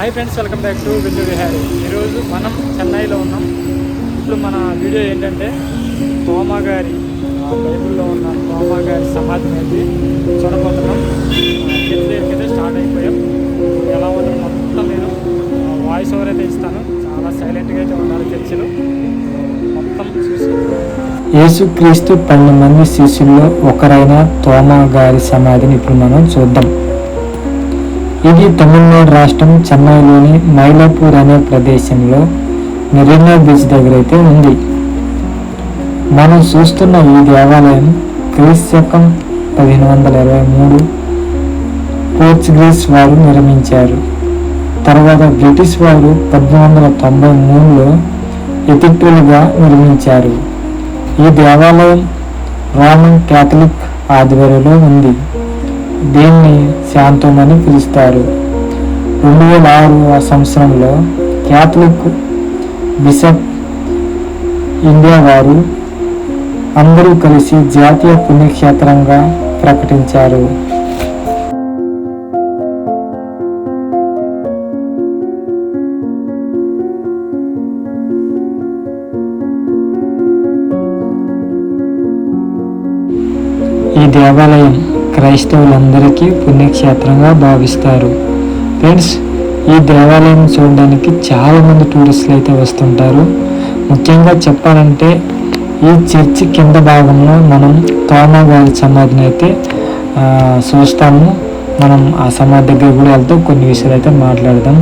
Hi friends welcome back to Villu Vihari ఈరోజు మనం చెన్నైలో ఉన్నాం. ఇప్పుడు మన వీడియో ఏంటంటే తోమా గారి ఆ, ఉన్న తోమా గారి సమాధిని అయితే చూడబోతున్నాం. అయితే స్టార్ట్ అయిపోయాం. ఎలా ఉందో మొత్తం నేను వాయిస్ ఓవర్ అయితే ఇస్తాను. చాలా సైలెంట్గా అయితే ఉన్నారు చర్చిలో. మొత్తం చూసి. యేసుక్రీస్తు పన్నెండు మంది శిష్యుల్లో ఒకరైన తోమా గారి సమాధిని ఇప్పుడు మనం చూద్దాం. ఇది తమిళనాడు రాష్ట్రం చెన్నైలోని మైలాపూర్ అనే ప్రదేశంలో మెరీనా బీచ్ దగ్గర అయితే ఉంది. మనం చూస్తున్న ఈ దేవాలయం క్రీస్తకం పదిహేను వందల ఇరవై మూడు పోర్చుగీస్ వారు నిర్మించారు. తర్వాత బ్రిటిష్ వారు పద్దెనిమిది వందల తొంభై మూడులో ఎతిక్టులుగా నిర్మించారు. ఈ దేవాలయం రోమన్ క్యాథలిక్ ఆధ్వర్యంలో ఉంది. దీన్ని శాంతం అని పిలుస్తారు? రెండు వేల ఆరు సంవత్సరంలో క్యాథలిక్ బిషప్ ఇండియా వారు అందరూ కలిసి జాతీయ పుణ్యక్షేత్రంగా ప్రకటించారు. ఈ దేవాలయం క్రైస్తవులందరికీ పుణ్యక్షేత్రంగా భావిస్తారు. ఫ్రెండ్స్ ఈ దేవాలయం చూడడానికి చాలామంది టూరిస్టులు అయితే వస్తుంటారు. ముఖ్యంగా చెప్పాలంటే ఈ చర్చి కింద భాగంలో మనం తోమా గారి సమాధిని అయితే చూస్తాము. మనం ఆ సమాధి దగ్గర కూడా వెళ్తూ కొన్ని విషయాలు అయితే మాట్లాడదాం.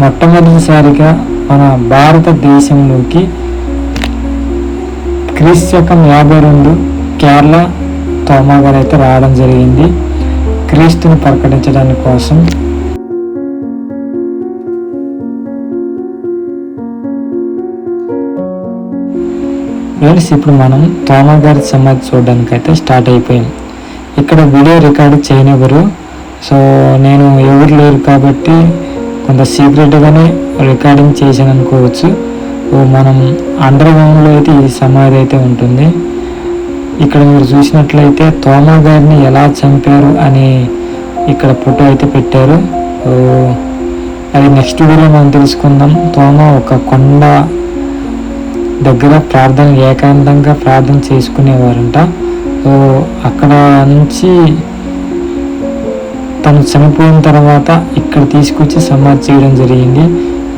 మొట్టమొదటిసారిగా మన భారతదేశంలోకి క్రీస్తకం యాభై రెండు కేరళ తోమా గారు అయితే రావడం జరిగింది. క్రీస్తుని ప్రకటించడానికి కోసం. ఫ్రెండ్స్ ఇప్పుడు మనం తోమా గారి సమాధి చూడడానికి అయితే స్టార్ట్ అయిపోయాం ఇక్కడ వీడియో రికార్డ్ చేయనివ్వరు. సో నేను ఎవరు లేరు కాబట్టి కొంత సీక్రెట్గానే రికార్డింగ్ చేశాను అనుకోవచ్చు మనం అండర్ గ్రౌండ్లో అయితే ఈ సమాధి అయితే ఉంటుంది. ఇక్కడ మీరు చూసినట్లయితే తోమా గారిని ఎలా చంపారు అని ఇక్కడ ఫోటో అయితే పెట్టారు. అది నెక్స్ట్ వీడియో మనం తెలుసుకుందాం. తోమా ఒక కొండ దగ్గర ప్రార్థన ఏకాంతంగా ప్రార్థన చేసుకునేవారంట. సో అక్కడ నుంచి తను చనిపోయిన తర్వాత ఇక్కడ తీసుకొచ్చి సమాధి చేయడం జరిగింది.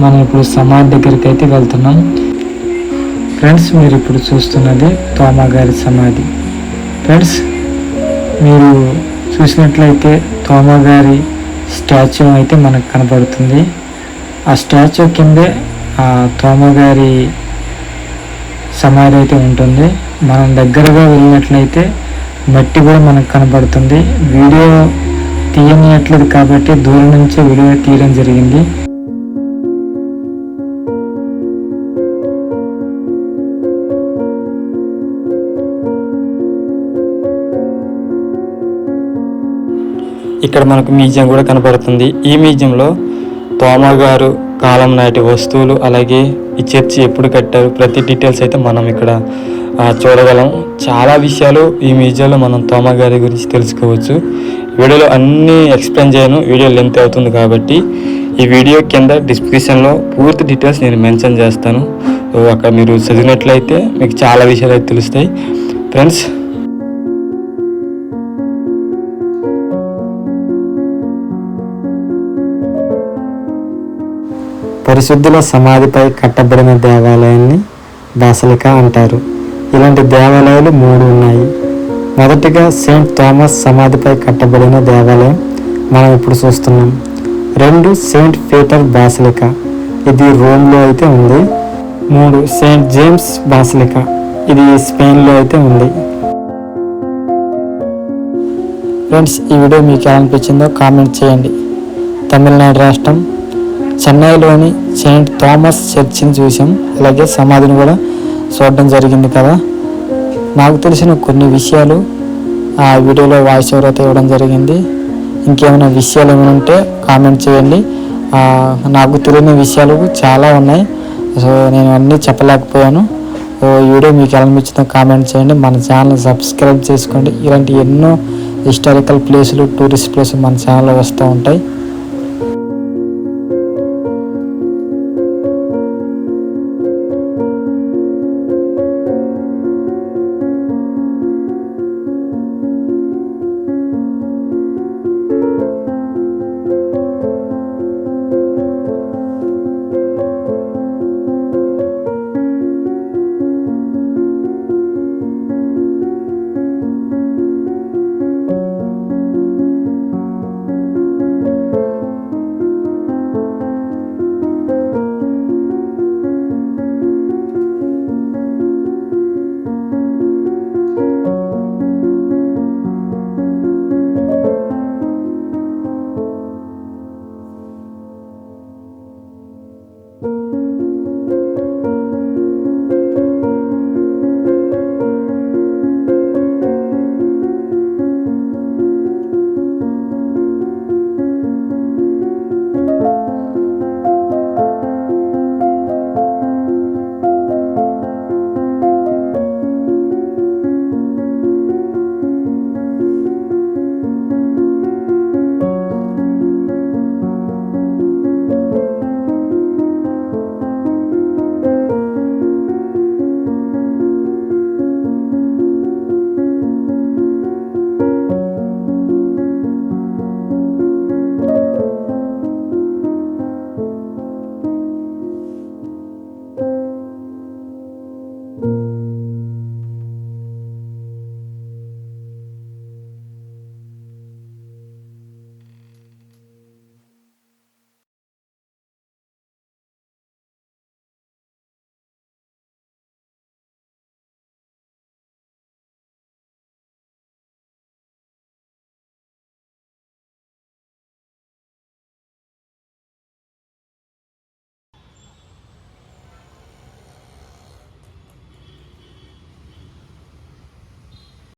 మనం ఇప్పుడు సమాధి దగ్గరికి అయితే వెళ్తున్నాం. ఫ్రెండ్స్ మీరు ఇప్పుడు చూస్తున్నది తోమా గారి సమాధి. ఫ్రెండ్స్ మీరు చూసినట్లయితే తోమా గారి స్టాచ్యూ అయితే మనకు కనబడుతుంది. ఆ స్టాచ్యూ కిందే ఆ తోమా గారి సమాధి అయితే ఉంటుంది. మనం దగ్గరగా వెళ్ళినట్లయితే మట్టి కూడా మనకు కనబడుతుంది. వీడియో తీయనియట్లేదు కాబట్టి దూరం నుంచే వీడియో తీయడం జరిగింది. ఇక్కడ మనకు మ్యూజియం కూడా కనబడుతుంది ఈ మ్యూజియంలో తోమా గారు కాలం నాటి వస్తువులు అలాగే ఈ చర్చి ఎప్పుడు కట్టారు ప్రతి డీటెయిల్స్ అయితే మనం ఇక్కడ చూడగలం. చాలా విషయాలు ఈ మ్యూజియంలో మనం తోమా గారి గురించి తెలుసుకోవచ్చు. వీడియోలో అన్నీ ఎక్స్ప్లెయిన్ చేయను వీడియో లెంత్ అవుతుంది కాబట్టి. ఈ వీడియో కింద డిస్క్రిప్షన్లో పూర్తి డీటెయిల్స్ నేను మెన్షన్ చేస్తాను. అక్కడ మీరు చదివినట్లయితే మీకు చాలా విషయాలు అయితే తెలుస్తాయి. ఫ్రెండ్స్ పరిశుద్ధుల సమాధిపై కట్టబడిన దేవాలయాన్ని బాసలిక అంటారు. ఇలాంటి దేవాలయాలు మూడు ఉన్నాయి. మొదటిగా సెయింట్ థామస్ సమాధిపై కట్టబడిన దేవాలయం మనం ఇప్పుడు చూస్తున్నాం. రెండు సెయింట్ పీటర్ బాసలిక. ఇది రోమ్లో అయితే ఉంది. మూడు సెయింట్ జేమ్స్ బాసలిక. ఇది స్పెయిన్లో అయితే ఉంది. ఫ్రెండ్స్ ఈ వీడియో మీకు ఎలా అనిపించిందో కామెంట్ చేయండి. తమిళనాడు రాష్ట్రం చెన్నైలోని సెయింట్ థామస్ చర్చిని చూసాం అలాగే సమాధిని కూడా చూడడం జరిగింది కదా. నాకు తెలిసిన కొన్ని విషయాలు ఆ వీడియోలో వాయిస్ ఓవర్ అయితే ఇవ్వడం జరిగింది. ఇంకేమైనా విషయాలు ఏమైనా ఉంటే కామెంట్ చేయండి. నాకు తెలియని విషయాలు చాలా ఉన్నాయి. సో నేను అన్నీ చెప్పలేకపోయాను. ఈ వీడియో మీకు ఎలా నచ్చిందో కామెంట్ చేయండి. మన ఛానల్ సబ్స్క్రైబ్ చేసుకోండి. ఇలాంటి ఎన్నో హిస్టారికల్ ప్లేసులు టూరిస్ట్ ప్లేసులు మన ఛానల్లో వస్తూ ఉంటాయి.